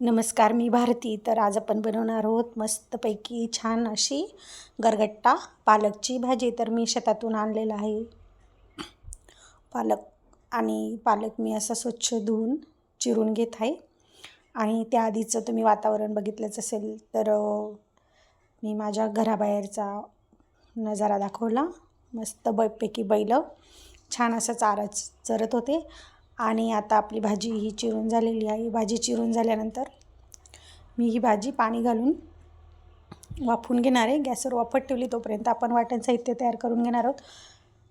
नमस्कार मी भारती. तर आज आपण बनवणार आहोत मस्तपैकी छान अशी गरगट्टा पालकची भाजी. तर मी शेतातून आणलेला आहे. पालक आणि पालक मी असा स्वच्छ धुवून चिरून घेत आहे. आणि त्याआधीचं तुम्ही वातावरण बघितलंच असेल तर मी माझ्या घराबाहेरचा नजारा दाखवला. मस्त बैपैकी बैलं. छान असं चारा चरत होते. आणि आता आपली भाजी ही चिरून झालेली आहे. भाजी चिरून झाल्यानंतर मी ही भाजी पाणी घालून वाफून घेणार आहे. गॅसवर वाफत ठेवली तोपर्यंत आपण वाटण साहित्य तयार करून घेणार आहोत.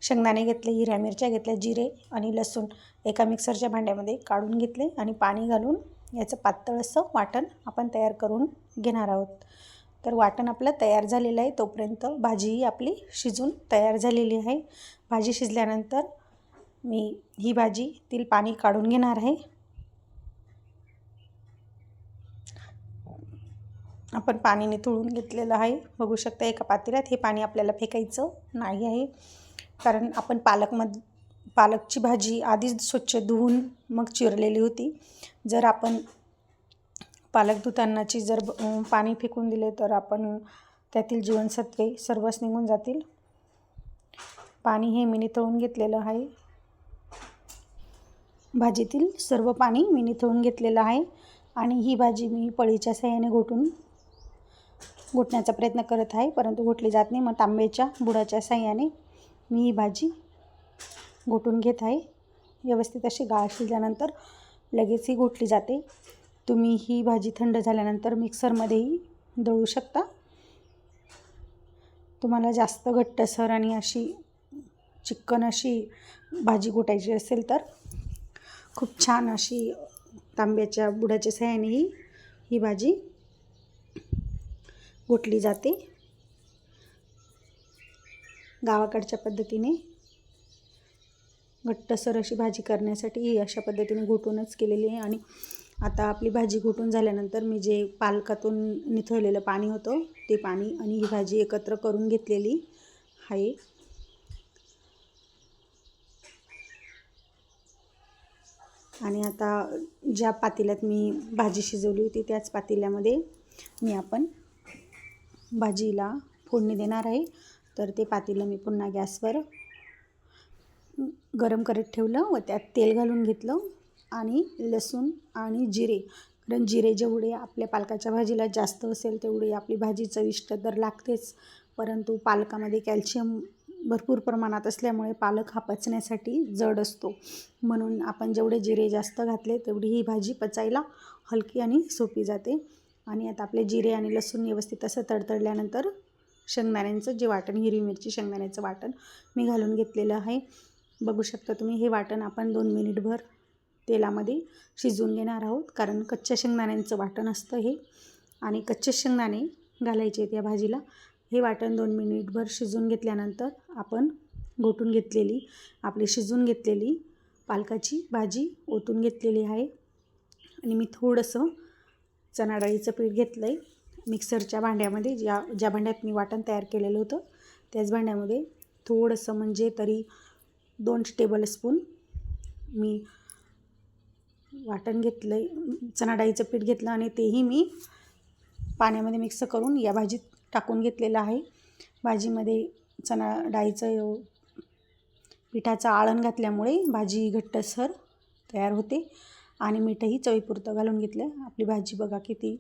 शेंगदाणे घेतले हिऱ्या मिरच्या घेतल्या जिरे आणि लसूण एका मिक्सरच्या भांड्यामध्ये काढून घेतले आणि पाणी घालून याचं पातळ असं वाटण आपण तयार करून घेणार आहोत. तर वाटण आपलं तयार झालेलं आहे. तोपर्यंत भाजीही आपली शिजून तयार झालेली आहे. भाजी शिजल्यानंतर मी ही भाजी तील पाणी काढून घेणार आहे. आपण पाणी निथळून घेतलेलं आहे. बघू शकता एका पातेल्यात हे पाणी आपल्याला फेकायचं नाही आहे. कारण आपण पालकमध पालकची भाजी आधीच स्वच्छ धुवून मग चिरलेली होती. जर आपण पालक धुतानाची जर पाणी फेकून दिले तर आपण त्यातील जीवनसत्वे सर्वच निघून जातील. पाणी हे मी निथळून घेतलेलं आहे. भाजीतील सर्व पाणी मी निथळून घेतलेलं आहे आणि ही भाजी मी पळीच्या साह्याने घोटून घोटण्याचा प्रयत्न करत आहे परंतु घोटली जात नाही. मग तांब्याच्या बुडाच्या साह्याने मी ही भाजी घोटून घेत आहे. व्यवस्थित अशी गाळ शिजल्यानंतर लगेच ही घोटली जाते. तुम्ही ही भाजी थंड झाल्यानंतर मिक्सरमध्येही दळू शकता. तुम्हाला जास्त घट्टसर आणि अशी चिक्कन अशी भाजी घोटायची असेल तर खूप छान अशी तांब्याच्या बुडाच्या सहाय्यानेही ही भाजी घोटली जाते. गावाकडच्या पद्धतीने घट्टसर अशी भाजी करण्यासाठी ही अशा पद्धतीने घोटूनच केलेली आहे. आणि आता आपली भाजी घोटून झाल्यानंतर मी जे पालकातून निथळलेलं पाणी होतं ते पाणी आणि ही भाजी एकत्र करून घेतलेली आहे. आणि आता ज्या पातेल्यात मी भाजी शिजवली होती त्याच पातेल्यामध्ये मी आपण भाजीला फोडणी देणार आहे. तर ते पातेलं मी पुन्हा गॅसवर गरम करत ठेवलं व त्यात तेल घालून घेतलं आणि लसूण आणि जिरे. कारण जिरे जेवढे आपल्या पालकाच्या भाजीला जास्त असेल तेवढी आपली भाजी चविष्ट तर लागतेच. परंतु पालकामध्ये कॅल्शियम भरपूर प्रमाणात असल्यामुळे पालक हा पचण्यासाठी जड असतो. म्हणून आपण जेवढे जिरे जास्त घातले तेवढी ही भाजी पचायला हलकी आणि सोपी जाते. आणि आता आपले जिरे आणि लसूण व्यवस्थित असं तडतडल्यानंतर शेंगदाण्यांचं जे वाटण हिरवी मिरची शेंगदाण्याचं वाटण मी घालून घेतलेलं आहे. बघू शकता तुम्ही हे वाटण आपण दोन मिनिटभर तेलामध्ये शिजवून घेणार आहोत कारण कच्च्या शेंगदाण्यांचं वाटण असतं हे. आणि कच्चे शेंगदाणे घालायचे आहेत या भाजीला. हे वाटण दोन मिनिटभर शिजून घेतल्यानंतर आपण घोटून घेतलेली आपली शिजून घेतलेली पालकाची भाजी ओतून घेतलेली आहे. आणि मी थोडंसं चणा डाळीचं पीठ घेतलं आहे मिक्सरच्या भांड्यामध्ये ज्या ज्या भांड्यात मी वाटण तयार केलेलं होतं त्याच भांड्यामध्ये थोडंसं म्हणजे तरी दोन टेबलस्पून मी वाटण घेतलं आहे चणा डाळीचं पीठ घेतलं आणि तेही मी पाण्यामध्ये मिक्स करून या भाजीत टाकून घेतलेलं आहे. भाजीमध्ये चणा डाळीचं पिठाचं आळण घातल्यामुळे भाजी घट्टसर तयार होते आणि मीठही चवीपुरतं घालून घेतलं. आपली भाजी बघा किती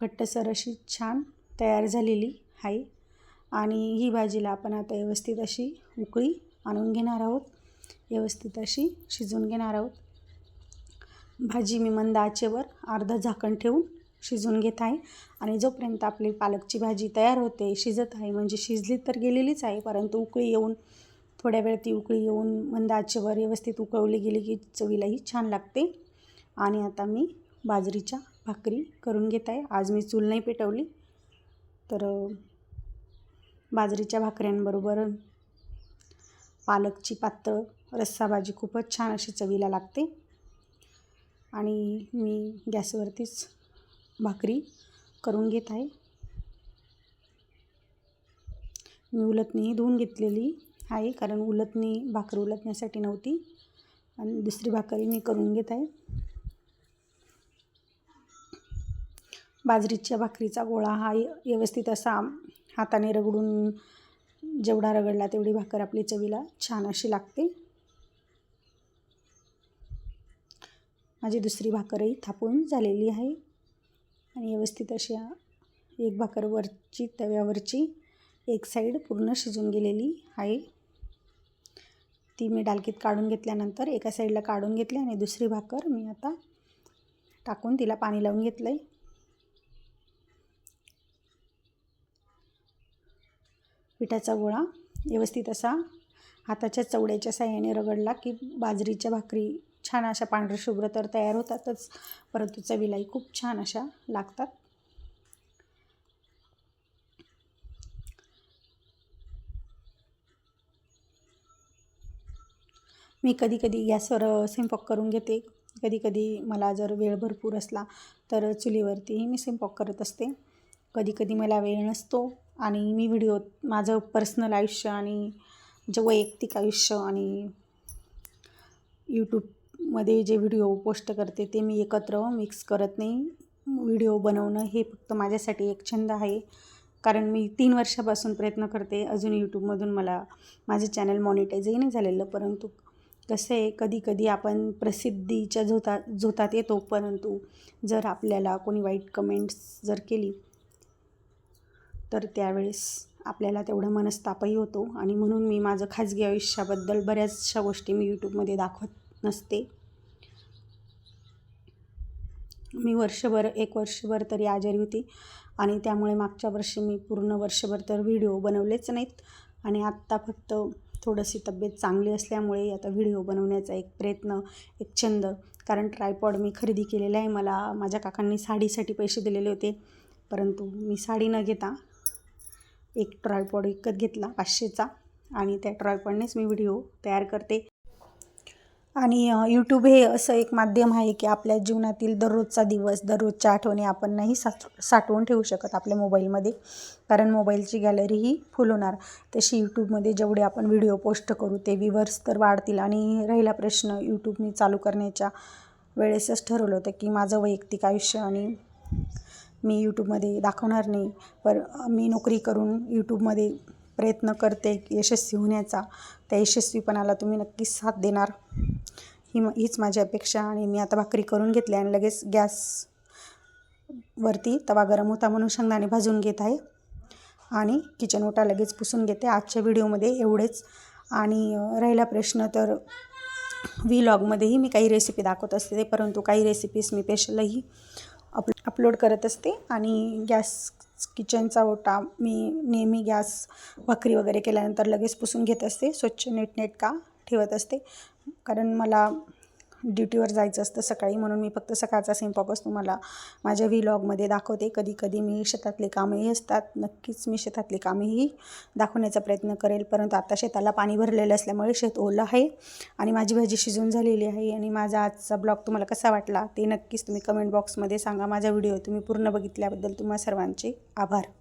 घट्टसर अशी छान तयार झालेली आहे. आणि ही भाजीला आपण आता व्यवस्थित अशी उकळी आणून घेणार आहोत. व्यवस्थित अशी शिजवून घेणार आहोत. भाजी मी मंद आचेवर अर्धं झाकण ठेवून शिजून घेत आहे. आणि जोपर्यंत आपली पालकची भाजी तयार होते शिजत आहे म्हणजे शिजली तर गेलेलीच आहे परंतु उकळी येऊन थोड्या वेळ ती उकळी येऊन मंद आचेवर व्यवस्थित उकळवली गेली की चवीलाही छान लागते. आणि आता मी बाजरीच्या भाकरी करून घेत आहे. आज मी चूल नाही पेटवली तर बाजरीच्या भाकऱ्यांबरोबर पालकची पातळ रस्सा भाजी खूपच छान अशी चवीला लागते. आणि मी गॅसवरतीच भाकरी करून घेत आहे. मी उलटणीही धुवून घेतलेली आहे कारण उलटणी भाकरी उलटण्यासाठी नव्हती. आणि दुसरी भाकरी मी करून घेत आहे. बाजरीच्या भाकरीचा गोळा हा य- व्यवस्थित असा हाताने रगडून जेवढा रगडला तेवढी भाकर आपली चवीला छान अशी लागते. माझी दुसरी भाकरही थापून झालेली आहे. आणि व्यवस्थित अशी एक भाकर वरची तव्यावरची एक साईड पूर्ण शिजून गेलेली आहे. ती मी डालकीत काढून घेतल्यानंतर एका साईडला काढून घेतली आणि दुसरी भाकर मी आता टाकून तिला पाणी लावून घेतलं आहे पिठाचा गोळा व्यवस्थित असा हाताच्या चवड्याच्या साह्याने रगडला की बाजरीच्या भाकरी छान अशा पांढरशुभ्र शुभ्र तर तयार होतातच परंतु चवीलाही खूप छान अशा लागतात. मी कधी कधी गॅसवर स्वयंपाक करून घेते. कधी कधी मला जर वेळ भरपूर असला तर चुलीवरतीही मी स्वयंपाक करत असते. कधी कधी मला वेळ नसतो आणि मी व्हिडिओ माझं पर्सनल आयुष्य आणि जे वैयक्तिक आयुष्य आणि मध्ये जे व्हिडिओ पोस्ट करते ते मी एकत्र मिक्स करत नाही. व्हिडिओ बनवणं हे फक्त माझ्यासाठी एक छंद आहे. कारण मी तीन वर्षापासून प्रयत्न करते. अजून यूट्यूबमधून मला माझं चॅनल मॉनिटाईजही नाही झालेलं. परंतु कसं आहे कधी कधी आपण प्रसिद्धीच्या झोता झोतात येतो. परंतु जर आपल्याला कोणी वाईट कमेंट्स जर केली तर त्यावेळेस आपल्याला तेवढा मनस्तापही होतो. आणि म्हणून मी माझं खाजगी आयुष्याबद्दल बऱ्याचशा गोष्टी मी यूट्यूबमध्ये दाखवत नसते. मी वर्षभर एक वर्षभर तरी आजारी होती आणि त्यामुळे मागच्या वर्षी मी पूर्ण वर्षभर तर व्हिडिओ बनवलेच नाहीत आणि आत्ता फक्त थोडीशी तब्येत चांगली असल्यामुळे आता व्हिडिओ बनवण्याचा एक प्रयत्न एक छंद. कारण ट्रायपॉड मी खरेदी केलेला आहे. मला माझ्या काकांनी साडीसाठी पैसे दिलेले होते. परंतु मी साडी न घेता एक ट्रायपॉड विकत घेतला पाचशेचा. आणि त्या ट्रायपॉडनेच मी व्हिडिओ तयार करते. आणि यूट्यूब हे असं एक माध्यम आहे की आपल्या जीवनातील दररोजचा दिवस दररोजच्या आठवणी आपण नाही सा साठवून ठेवू शकत आपल्या मोबाईलमध्ये. कारण मोबाईलची गॅलरी ही फुल होणार. तशी यूट्यूबमध्ये जेवढे आपण व्हिडिओ पोस्ट करू ते व्ह्यूवर्स तर वाढतील. आणि राहिला प्रश्न यूट्यूब मी चालू करण्याच्या वेळेसच ठरवलं होतं की माझं वैयक्तिक आयुष्य आणि मी यूट्यूबमध्ये दाखवणार नाही. पर मी नोकरी करून यूट्यूबमध्ये प्रयत्न करते यशस्वी होण्याचा त्या यशस्वीपणाला तुम्ही नक्कीच साथ देणार. ही हीच माझी अपेक्षा आणि मी आता भाकरी करून घेतली आणि लगेच गॅसवरती तवा गरम होता म्हणून शेंगदाणे भाजून घेत आहे. आणि किचन ओटा लगेच पुसून घेते. आजच्या व्हिडिओमध्ये एवढेच. आणि राहिला प्रश्न तर व्हीलॉगमध्येही मी काही रेसिपी दाखवत असते परंतु काही रेसिपीज मी स्पेशलही अप अपलोड करत असते. आणि गॅस किचनचा ओटा. मी नेहमी गॅस भाकरी वगैरे केल्यानंतर लगेच पुसून घेत असते. स्वच्छ नीटनेटका ठेवत असते. कारण मला ड्युटीवर जायचं असतं सकाळी म्हणून मी फक्त सकाळचा स्वयंपाकच तुम्हाला माझ्या व्हीलॉगमध्ये दाखवते. कधी कधी मी शेतातले कामंही असतात नक्कीच मी शेतातले कामेही दाखवण्याचा प्रयत्न करेल. परंतु आता शेताला पाणी भरलेलं असल्यामुळे शेत ओलं आहे आणि माझी भाजी शिजून झालेली आहे आणि माझा आजचा ब्लॉग तुम्हाला कसा वाटला ते नक्कीच तुम्ही कमेंट बॉक्समध्ये सांगा. माझा व्हिडिओ तुम्ही पूर्ण बघितल्याबद्दल तुम्हा सर्वांचे आभार.